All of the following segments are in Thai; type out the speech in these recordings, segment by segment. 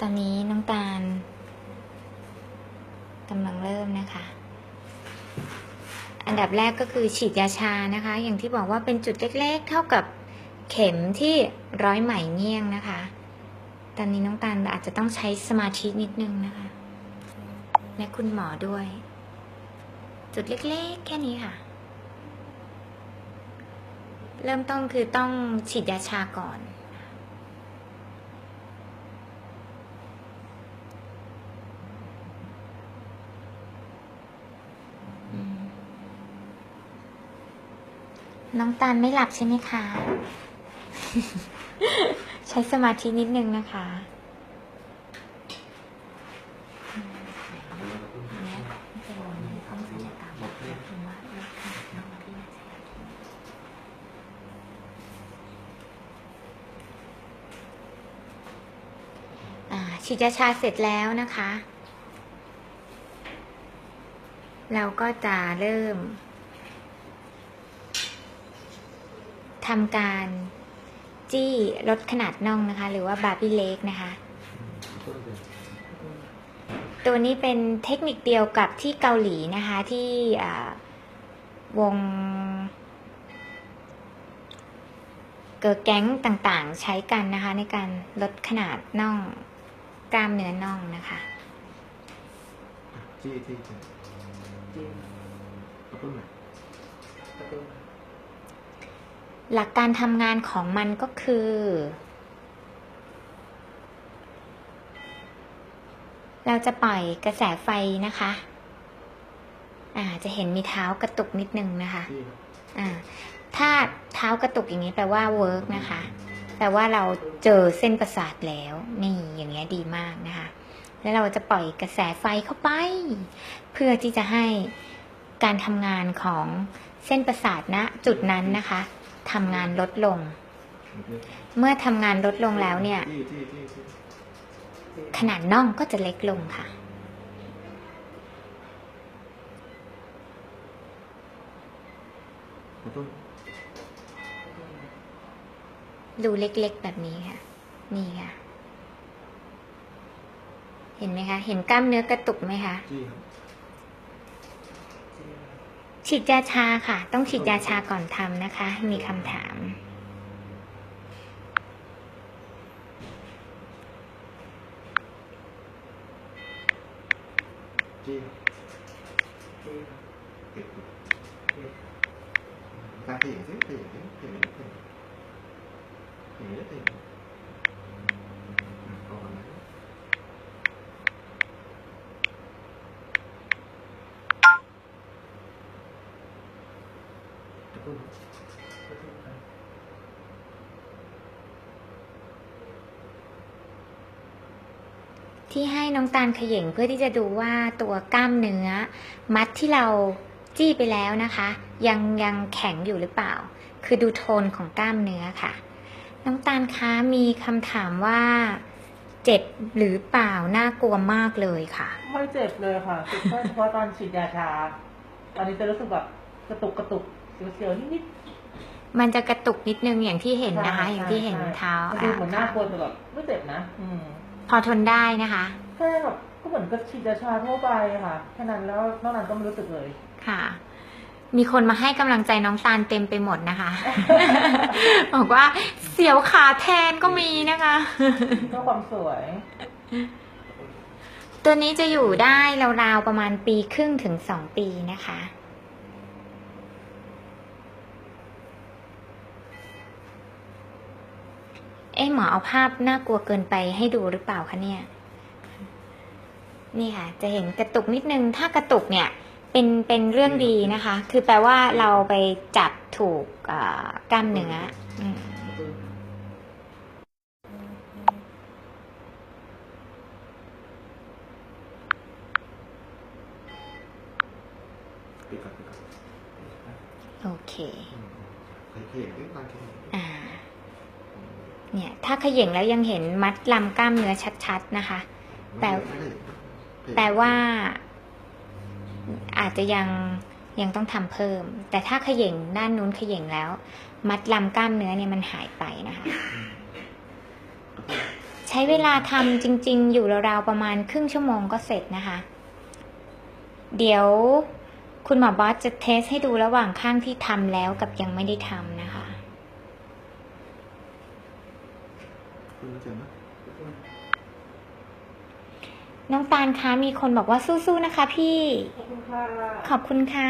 ตอนนี้น้องตาลกำลังเริ่มนะคะ อันดับแรกก็คือฉีดยาชานะคะ อย่างที่บอกว่าเป็นจุดเล็กๆ เท่ากับเข็มที่ร้อยไหมเงี้ยงนะคะ ตอนนี้น้องตาลอาจจะต้องใช้สมาธินิดนึงนะคะ และคุณหมอด้วย จุดเล็กๆ แค่นี้ค่ะ เริ่มต้นคือต้องฉีดยาชาก่อน น้องตาลไม่หลับใช่ไหมคะ ใช้สมาธินิดนึงนะคะอ่าศัลยกรรมแล้วคุณว่าเลือกขนาดน้องที่มาใช้อ่าฉีดยาชาเสร็จแล้วนะคะ เราก็จะเริ่ม ทำการจี้ลดขนาดน่องนะคะ หรือว่าบาร์บี้เล็กนะคะ ตัวนี้เป็นเทคนิคเดียวกับที่เกาหลีนะคะ ที่อ่าวงเกิร์ลแก๊งต่างๆ ใช้กันนะคะ ในการลดขนาดน่องกล้ามเนื้อน่องนะคะจี้จี้จี้จริงกระตุ้นหน่อยกระตุ้น หลักการทำงานของมันก็คือ เราจะปล่อยกระแสไฟนะคะ อ่า จะเห็นมีเท้ากระตุกนิดนึงนะคะจี้ครับอ่า ถ้าเท้ากระตุกอย่างนี้แปลว่าเวิร์กนะคะ แปลว่าเราเจอเส้นประสาทแล้ว นี่อย่างเงี้ยดีมากนะคะ แล้วเราจะปล่อยกระแสไฟเข้าไป เพื่อที่จะให้การทำงานของเส้นประสาทณจุดนั้นนะคะ ทำงานลดลง เมื่อทำงานลดลงแล้วเนี่ยจี้จี้จี้จี้ขนาดน่องก็จะเล็กลงค่ะกระตุ้นดูเล็กๆแบบนี้ค่ะ นี่ค่ะ เห็นไหมคะ เห็นกล้ามเนื้อกระตุกไหมคะจี้ครับ ฉีดยาชาค่ะ ต้องฉีดยาชาก่อนทำนะคะ มีคำถาม จีจริงเก็บจริงตาขยิงสิขยิงสิขยิงขยิงขยิงได้ขยิงเอาก่อนนะกระตุ้น กระตุ้นครับ ที่ให้น้องตาลเขย่งเพื่อที่จะดูว่าตัวกล้ามเนื้อ มัดที่เราจี้ไปแล้วนะคะ ยังยังแข็งอยู่หรือเปล่า คือดูโทนของกล้ามเนื้อค่ะ น้องตาลคะมีคำถามว่า เจ็บหรือเปล่าน่ากลัวมากเลยค่ะ ไม่เจ็บเลยค่ะเจ็บแค่เฉพาะตอนฉีดยาชา ตอนนี้จะรู้สึกแบบกระตุกกระตุก เสียวๆนิดมันจะกระตุกนิดนึงอย่างที่ๆเห็นนะคะ ใช่อย่างที่เห็นใช่เท้ามันดูเหมือนน่าอะกลัวแต่แบบไม่เจ็บนะ อืมพอทนได้นะคะ แค่แบบก็เหมือนกับฉีดยาชาทั่วไปค่ะ แค่นั้นแล้วนอกนั้นก็ไม่รู้สึกเลย ค่ะ มีคนมาให้กำลังใจน้องตาลเต็มไปหมดนะคะ บอกว่าเสียวขาแทนก็มีนะคะ เพื่อความสวย ตัวนี้จะอยู่ได้ราวๆประมาณปีครึ่งถึงสองปีนะคะ เอ๊ะหมอเอาภาพน่ากลัวเกินไปให้ดูหรือเปล่าคะเนี่ย นี่ค่ะ จะเห็นกระตุกนิดนึง ถ้ากระตุกเนี่ย เป็นเป็นเรื่องดีนะคะ คือแปลว่าเราไปจับถูกเอ่อกล้ามเนื้ออืมกระตุ้นปิดก่อนปิดก่อนโอเคอืมขยิงขยิงดิตาขยิงดิอ่า เนี่ย ถ้าเขย่งแล้วยังเห็นมัดลำกล้ามเนื้อชัดๆนะคะ แต่ไม่ขยิงขยิงแปลว่า อาจจะยังยังต้องทำเพิ่ม แต่ถ้าเขย่งด้านนู้นเขย่งแล้ว มัดลำกล้ามเนื้อเนี่ยมันหายไปนะคะกระตุ้นช้เวลาทำจริง ๆ อยู่ราวๆประมาณครึ่งชั่วโมงก็เสร็จนะคะ เดี๋ยวคุณหมอบอสจะเทสให้ดูระหว่างข้างที่ทำแล้วกับยังไม่ได้ทำ นะคะคุณรู้จักไหมน้องตาลคะมีคนบอกว่าสู้ๆนะคะพี่ ขอบคุณค่ะ ขอบคุณค่ะ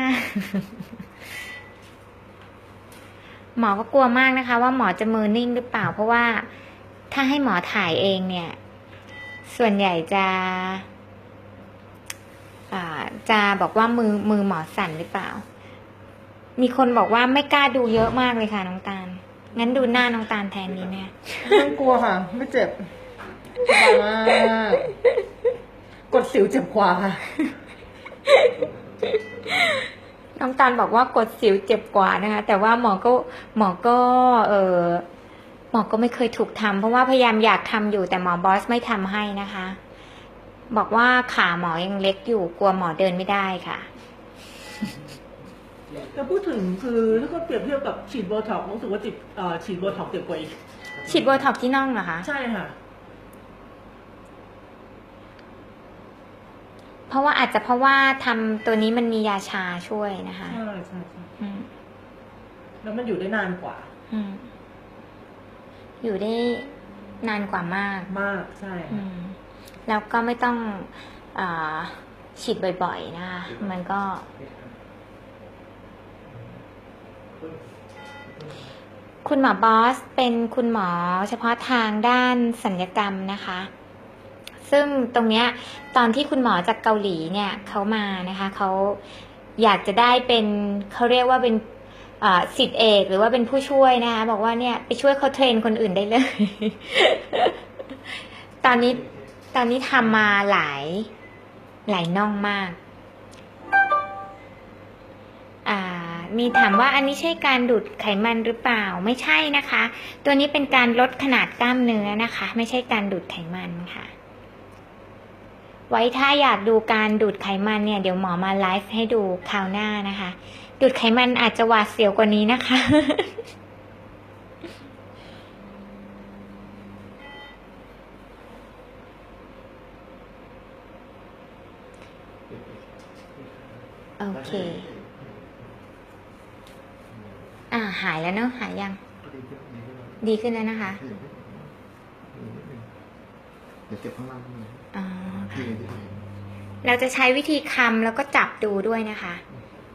หมอก็กลัวมากนะคะ ว่าหมอจะมือนิ่งหรือเปล่า เพราะว่าถ้าให้หมอถ่ายเองเนี่ย ส่วนใหญ่จะอ่าจะบอกว่ามือมือหมอสั่นหรือเปล่า มีคนบอกว่าไม่กล้าดูเยอะมากเลยค่ะน้องตาล งั้นดูหน้าน้องตาลแทนนี้เนี่ยไม่กลัวค่ะ ไม่เจ็บสบายมากกดสิวเจ็บกว่าค่ะ น้องตาลบอกว่ากดสิวเจ็บกว่านะคะ แต่ว่าหมอก็หมอก็ เออหมอก็ไม่เคยถูกทำเพราะว่าพยายามอยากทำอยู่แต่หมอบอสไม่ทำให้นะคะ บอกว่าขาหมอยังเล็กอยู่กลัวหมอเดินไม่ได้ค่ะ แต่พูดถึงคือถ้าก็เปรียบเทียบกับฉีดโบท็อกซ์รู้สึกว่าจิตเอ่อฉีดโบท็อกซ์เจ็บกว่าอีกฉีดโบท็อกซ์ที่น่องเหรอคะ ใช่ค่ะ เพราะว่าอาจจะเพราะว่าทำตัวนี้มันมียาชาช่วยนะคะใช่ใช่ใช่อืมแล้วมันอยู่ได้นานกว่า อืมอยู่ได้นานกว่ามาก มากใช่อืมแล้วก็ไม่ต้องอาฉีดบ่อยๆนะคะมันก็ คุณหมอบอสเป็นคุณหมอเฉพาะทางด้านสัญญกรรมนะคะ ซึ่งตรงเนี้ยตอนที่คุณหมอจากเกาหลีเนี่ยเขามานะคะเขาอยากจะได้เป็นเขาเรียกว่าเป็นสิทธิเอกหรือว่าเป็นผู้ช่วยนะคะบอกว่าเนี่ยไปช่วยเขาเทรนคนอื่นได้เลย ตอนนี้ตอนนี้ทำมาหลายหลายน่องมาก มีถามว่าอันนี้ใช่การดูดไขมันหรือเปล่าไม่ใช่นะคะ ตัวนี้เป็นการลดขนาดกล้ามเนื้อนะคะ ไม่ใช่การดูดไขมันค่ะ ไว้ถ้าอยากดูการดูดไขมันเนี่ยเดี๋ยวหมอมาไลฟ์ให้ดูคราวหน้านะคะ ดูดไขมันอาจจะหวาดเสียวกว่านี้นะคะโอเค อ่า หายแล้วเนอะหายยังดีขึ้นดีขึ้นแล้วดีขึ้นแล้วนะคะขยับนิดนึงเดี๋ยวเก็บข้างล่างนิดนึงอ๋อดีค่ะดีดีเราจะใช้วิธีคำแล้วก็จับดูด้วยนะคะ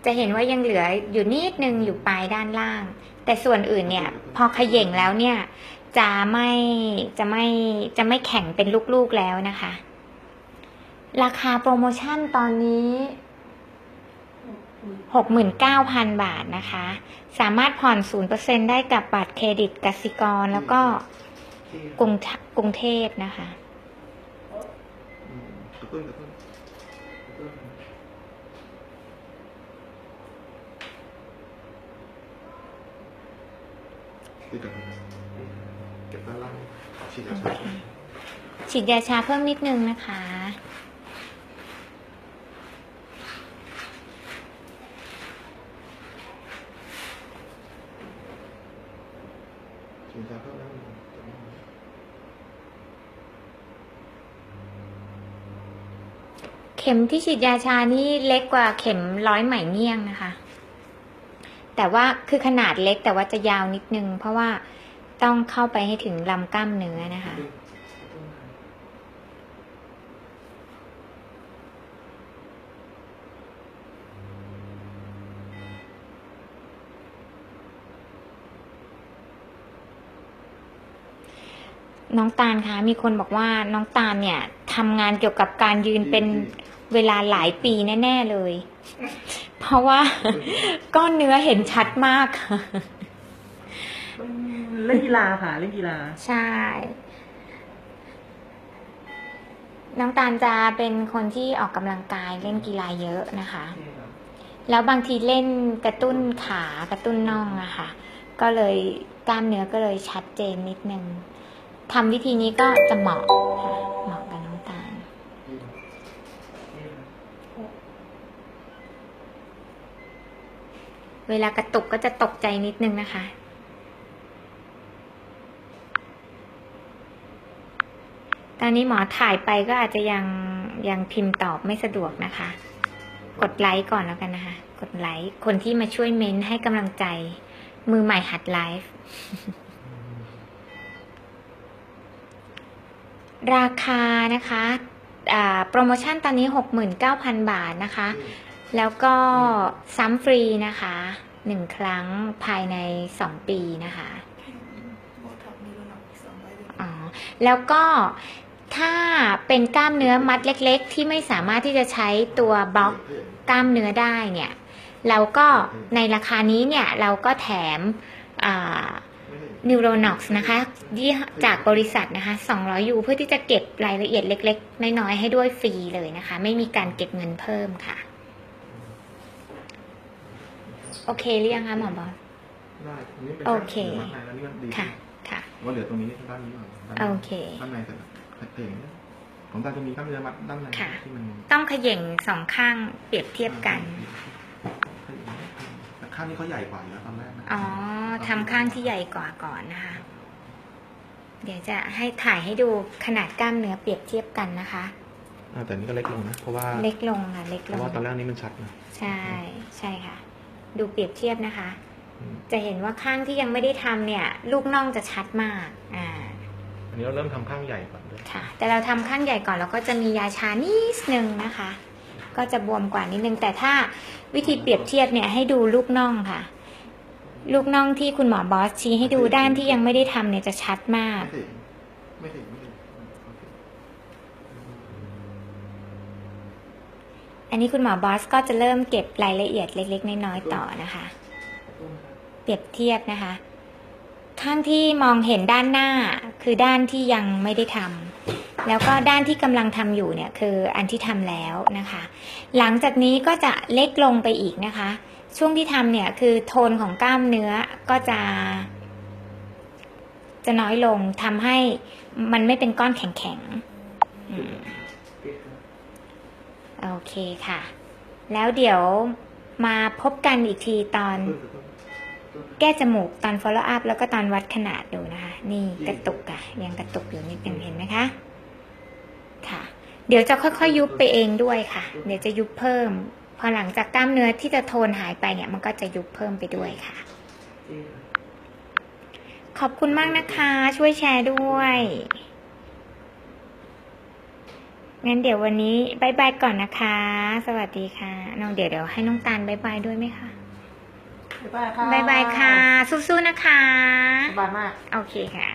จะเห็นว่ายังเหลืออยู่นิดนึงอยู่ปลายด้านล่าง แต่ส่วนอื่นเนี่ย พอเขย่งแล้วเนี่ย จะไม่จะไม่จะไม่แข็งเป็นลูกๆแล้วนะคะ ราคาโปรโมชั่นตอนนี้ 69,000 บาทนะคะ สามารถผ่อน 0%ได้กับบัตรเครดิตกสิกรแล้วก็กรุงกรุงเทพนะคะอืมกระตุ้นกระตุ้นกระตุ้นดีกับเก็บด้านล่างฉีดยาชาฉีดยาชาเพิ่มนิดนึงนะคะ ฉีดยาเพิ่มแล้วจะไม่ เข็มที่ฉีดยาชานี่เล็กกว่าเข็มร้อยไหมเงี่ยงนะคะ แต่ว่าคือขนาดเล็กแต่ว่าจะยาวนิดนึง เพราะว่าต้องเข้าไปให้ถึงลำกล้ามเนื้อนะคะ น้องตาลคะมีคนบอกว่าน้องตาลเนี่ยทำงานเกี่ยวกับการยืนเป็นเวลาหลายปีแน่ ๆเลย เพราะว่า ก้อนเนื้อเห็นชัดมากค่ะเล่นกีฬาค่ะเล่นกีฬา ใช่ น้องตาลจะเป็นคนที่ออกกำลังกายเล่นกีฬาเยอะนะคะ แล้วบางทีเล่นกระตุ้นขากระตุ้นน่องอะค่ะ ก็เลยกล้ามเนื้อก็เลยชัดเจนนิดนึง ทำวิธีนี้ก็จะเหมาะค่ะเหมาะกับน้องตาลเวลากระตุกก็จะตกใจนิดนึงนะคะตอนนี้หมอถ่ายไปก็อาจจะยังยังพิมพ์ตอบไม่สะดวกนะคะ กดไลค์ก่อนแล้วกันนะคะ กดไลค์คนที่มาช่วยเม้นให้กำลังใจมือใหม่หัดไลฟ์ ราคานะคะโปรโมชั่นตอนนี้ 69,000 บาทนะคะ แล้วก็ซ้ำฟรีนะคะหนึ่งครั้งภายใน 2 ปีนะคะอ๋อแล้วก็ถ้าเป็นกล้ามเนื้อมัดเล็ก ๆ ที่ไม่สามารถที่จะใช้ตัวบล็อกกล้ามเนื้อได้เนี่ย เราก็ในราคานี้เนี่ยเราก็แถมอ่า n e u r o n o x นะคะยี่ห้อจากบริษัทนะคะ 200 ยู เพื่อที่จะเก็บรายละเอียดเล็ก ๆ น้อย ๆ ให้ด้วยฟรีเลยนะคะ ไม่มีการเก็บเงินเพิ่มค่ะ โอเคหรือยังคะหมอบอสได้อันนี้เป็นโอเคด้านในแล้วนี่มันดีค่ะ ค่ะ ว่าเหลือตรงนี้ด้านนี้ก่อนด้านในโอเคด้านในแต่เพลงของตาจะมีกล้ามเนื้อมัดด้านในค่ะที่มันต้องเขย่งสองข้างเปรียบเทียบกันแต่ ข้างนี้เขาใหญ่กว่าอยู่แล้วตอนแรกนะอ๋อทำข้างที่ใหญ่กว่าก่อนนะคะ เดี๋ยวจะให้ถ่ายให้ดูขนาดกล้ามเนื้อเปรียบเทียบกันนะคะ อ่าแต่นี่ก็เล็กลงนะ เพราะว่าเล็กลงค่ะ เล็กเพลราะง ว่าตอนแรกนี้มันชัดนะใช่ ใช่ค่ะ ดูเปรียบเทียบนะคะ อืมจะเห็นว่าข้างที่ยังไม่ได้ทำเนี่ย ลูกน่องจะชัดมาก อ่า อันนี้เราเริ่มทำข้างใหญ่ก่อนเลยค่ะ แต่เราทำข้างใหญ่ก่อนแล้วก็จะมียาชานิดนึงนะคะ ก็จะบวมกว่านิดนึง แต่ถ้าวิธีเปรียบเทียบเนี่ยให้ดูลูกน่องค่ะ ลูกน่องที่คุณหมอบอสชี้ให้ดูด้านที่ยังไม่ได้ทำเนี่ยจะชัดมากไม่ถึงไม่ถึงอันนี้คุณหมอบอสก็จะเริ่มเก็บรายละเอียดเล็ก ๆ น้อยๆต่อนะคะ เปรียบเทียบนะคะ ข้างที่มองเห็นด้านหน้าคือด้านที่ยังไม่ได้ทำ แล้วก็ด้านที่กำลังทำอยู่เนี่ยคืออันที่ทำแล้วนะคะ หลังจากนี้ก็จะเล็กลงไปอีกนะคะ ช่วงที่ทำเนี่ยคือโทนของกล้ามเนื้อก็จะ จะน้อยลงทำให้มันไม่เป็นก้อนแข็งๆโอเคค่ะ แล้วเดี๋ยวมาพบกันอีกทีตอนแก้จมูกตอน follow up แล้วก็ตอนวัดขนาดดูนะคะ นี่กระตุกอะยังกระตุกอยู่นิดนึงเห็นไหมคะ ค่ะ เดี๋ยวจะค่อยๆยุบไปเองด้วยค่ะ เดี๋ยวจะยุบเพิ่ม พอหลังจากกล้ามเนื้อที่จะโทนหายไปเนี่ยมันก็จะยุบเพิ่มไปด้วยค่ะ ขอบคุณมากนะคะ ช่วยแชร์ด้วยงั้นเดี๋ยววันนี้บายบายก่อนนะคะ สวัสดีค่ะน้องเดี๋ยวเดี๋ยวให้น้องตาลบายบายด้วยไหมคะบ๊ายบายค่ะบายบายค่ะ สู้ๆนะคะ สบายมาก โอเคค่ะ